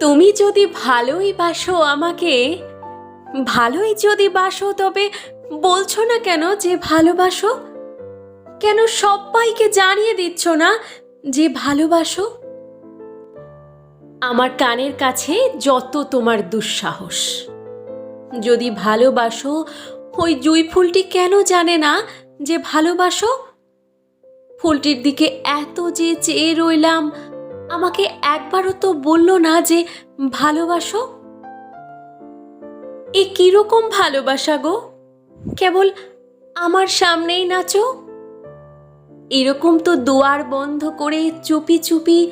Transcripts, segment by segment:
তুমি যদি ভালোই বাসো আমাকে, ভালোই যদি বাসো, তবে বলছো না কেন যে ভালোবাসো? কেন সবাইকে জানিয়ে দিচ্ছ না যে ভালোবাসো? আমার কানের কাছে যত তোমার দুঃসাহস। যদি ভালোবাসো, ওই জুই ফুলটি কেন জানে না যে ভালোবাসো? ফুলটির দিকে এত যে চেয়ে রইলাম আমাকে একবারও তো বলল না যে ভালোবাসো? এ কীরকম ভালোবাসা গো? কেবল আমার সামনেই নাচো। এরকম তো দুয়ার বন্ধ করে চুপি চুপি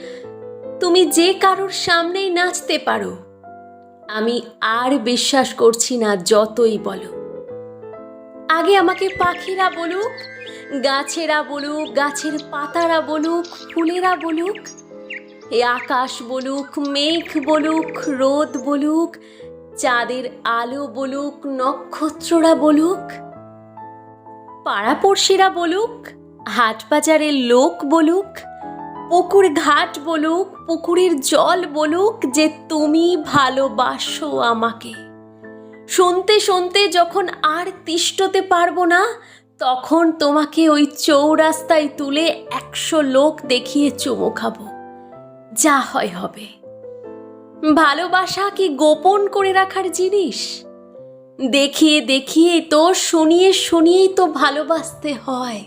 তুমি যে কারোর সামনেই নাচতে পারো। আমি আর বিশ্বাস করছি না যতই বলো। আগে আমাকে পাখিরা বলুক, গাছেরা বলুক, গাছের পাতারা বলুক, ফুলেরা বলুক এ আকাশ বলুক, মেঘ বলুক, রোদ বলুক, চাঁদের আলো বলুক, নক্ষত্ররা বলুক, পাড়াপড়শিরা বলুক হাট বাজারের লোক বলুক, পুকুর ঘাট বলুক, পুকুরের জল বলুক যে তুমি ভালোবাসো আমাকে। শুনতে শুনতে যখন আর তিষ্টতে পারব না, তখন তোমাকে ওই চৌরাস্তায় তুলে একশো লোক দেখিয়ে চুমো খাব। যা হয় হবে। ভালোবাসা কি গোপন করে রাখার জিনিস? দেখিয়ে দেখিয়ে তো শুনিয়ে শুনিয়েই তো ভালোবাসতে হয়।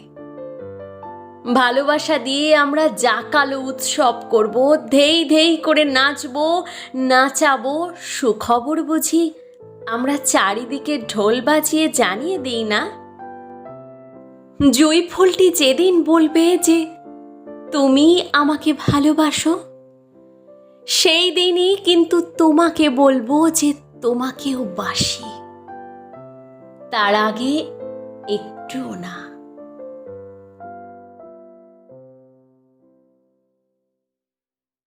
ভালোবাসা দিয়ে আমরা জাকালো উৎসব করব, ধেই ধেই করে নাচবো, নাচাবো, সুখবর বুঝি। আমরা চারিদিকে ঢোল বাজিয়ে জানিয়ে দিই না? জুই ফুলটি যেদিন বলবে যে, তুমি আমাকে ভালোবাসো। সেই দিনই কিন্তু তোমাকে বলব যে তোমাকেও বাসি। তার আগে একটুও না।